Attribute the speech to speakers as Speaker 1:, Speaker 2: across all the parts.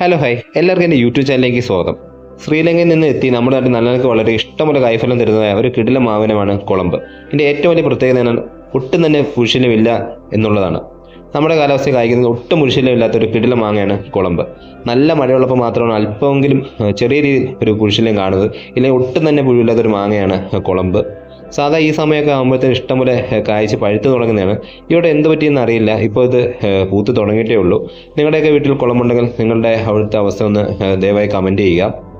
Speaker 1: Hello hi എല്ലാവർക്കും എന്റെ YouTube ചാനലിലേക്ക് സ്വാഗതം. ശ്രീലങ്കയിൽ നിന്ന് എത്തി നമ്മുടെ നാട്ടിൽ നല്ലവർക്ക് വളരെ ഇഷ്ടമുള്ള കൈഫലം തരുന്നതായ ഒരു കിടില മാവനമാണ് കുളമ്പ്. ഇതിന്റെ ഏറ്റവും വലിയ പ്രത്യേകത എന്നാൽ ഒട്ടും തന്നെ പുരുഷനുമില്ല എന്നുള്ളതാണ്. നമ്മുടെ കാലാവസ്ഥയിൽ കായ്ക്കുന്നത് ഒട്ടും പുരുഷനിലും ഒരു കിടില മാങ്ങയാണ് കുളമ്പ്. നല്ല മഴയുള്ളപ്പോൾ മാത്രമാണ് അല്പമെങ്കിലും ചെറിയ രീതിയിൽ ഒരു പുരുഷനിലും കാണുന്നത്. ഇല്ലെങ്കിൽ ഒട്ടും തന്നെ പുഴുവില്ലാത്തൊരു മാങ്ങയാണ് കുളമ്പ്. സാധാ ഈ സമയമൊക്കെ ആകുമ്പോഴത്തേന് ഇഷ്ടംപോലെ കായ്ച്ച് പഴുത്ത് തുടങ്ങുന്നതാണ്. ഇവിടെ എന്ത് പറ്റിയെന്ന് അറിയില്ല. ഇപ്പോൾ ഇത് പൂത്ത് തുടങ്ങിയിട്ടേ ഉള്ളൂ. നിങ്ങളുടെയൊക്കെ വീട്ടിൽ കുളമുണ്ടെങ്കിൽ നിങ്ങളുടെ അവിടുത്തെ അവസ്ഥ ഒന്ന് ദയവായി കമന്റ് ചെയ്യുക.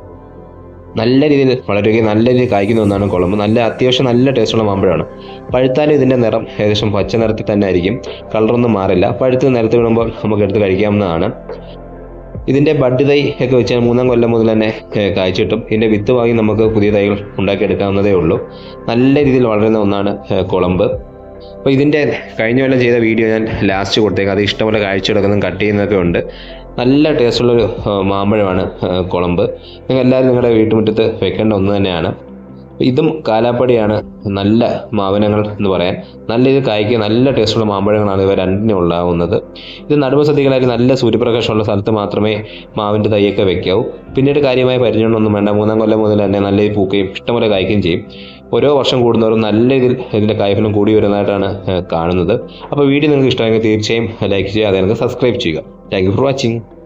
Speaker 1: നല്ല രീതിയിൽ വളരുകയും നല്ല രീതിയിൽ കായ്ക്കുന്ന ഒന്നാണ് കുളമ്പ്. നല്ല അത്യാവശ്യം നല്ല ടേസ്റ്റുള്ള മാമ്പഴമാണ്. പഴുത്താലും ഇതിന്റെ നിറം ഏകദേശം പച്ച നിറത്തിൽ തന്നെ ആയിരിക്കും. കളറൊന്നും മാറില്ല. പഴുത്ത് നിരത്ത് വിടുമ്പോൾ നമുക്ക് എടുത്ത് കഴിക്കാവുന്നതാണ്. ഇതിന്റെ ബഡ് തൈ ഒക്കെ വെച്ച് മൂന്നാം കൊല്ലം മുതൽ തന്നെ കാഴ്ച കിട്ടും ഇതിന്റെ വിത്ത് വാങ്ങി നമുക്ക് പുതിയ തൈകൾ ഉണ്ടാക്കിയെടുക്കാവുന്നതേ ഉള്ളൂ. നല്ല രീതിയിൽ വളരുന്ന ഒന്നാണ് കുളമ്പ്. അപ്പോൾ ഇതിന്റെ കഴിഞ്ഞ കൊല്ലം ചെയ്ത വീഡിയോ ഞാൻ ലാസ്റ്റ് കൊടുത്തേക്കാം. അത് ഇഷ്ടംപോലെ കാഴ്ചയെടുക്കുന്നതും കട്ട് ചെയ്യുന്നതൊക്കെ ഉണ്ട്. നല്ല ടേസ്റ്റുള്ളൊരു മാമ്പഴമാണ് കുളമ്പ്. നിങ്ങൾ എല്ലാവരും നിങ്ങളുടെ വീട്ടുമുറ്റത്ത് വെക്കേണ്ട ഒന്ന് തന്നെയാണ്. ഇതും കാലാപ്പടിയാണ്. നല്ല മാവനങ്ങൾ എന്ന് പറയാൻ. നല്ല ഇത് കായ്ക്കുക നല്ല ടേസ്റ്റുള്ള മാമ്പഴങ്ങളാണ് ഇവ രണ്ടിനും ഉണ്ടാകുന്നത് ഇത് നടുവ് സദ്യകളായിട്ട് നല്ല സൂര്യപ്രകാശമുള്ള സ്ഥലത്ത് മാത്രമേ മാവിന്റെ തൈയൊക്കെ വെക്കാവൂ. പിന്നീട് കാര്യമായ പരിചരണമൊന്നും വേണ്ട. മൂന്നാം കൊല്ലം മുതൽ തന്നെ നല്ല ഇത് പൂക്കുകയും ഇഷ്ടംപോലെ കായ്ക്കുകയും ചെയ്യും. ഓരോ വർഷം കൂടുന്നവരും നല്ല ഇതിൽ ഇതിന്റെ കായ്ഫലം കൂടി വരുന്നതായിട്ടാണ് കാണുന്നത്. അപ്പോൾ വീഡിയോ നിങ്ങൾക്ക് ഇഷ്ടമായെങ്കിൽ തീർച്ചയായും ലൈക്ക് ചെയ്യുക അതെ സബ്സ്ക്രൈബ് ചെയ്യുക. Thank you for watching.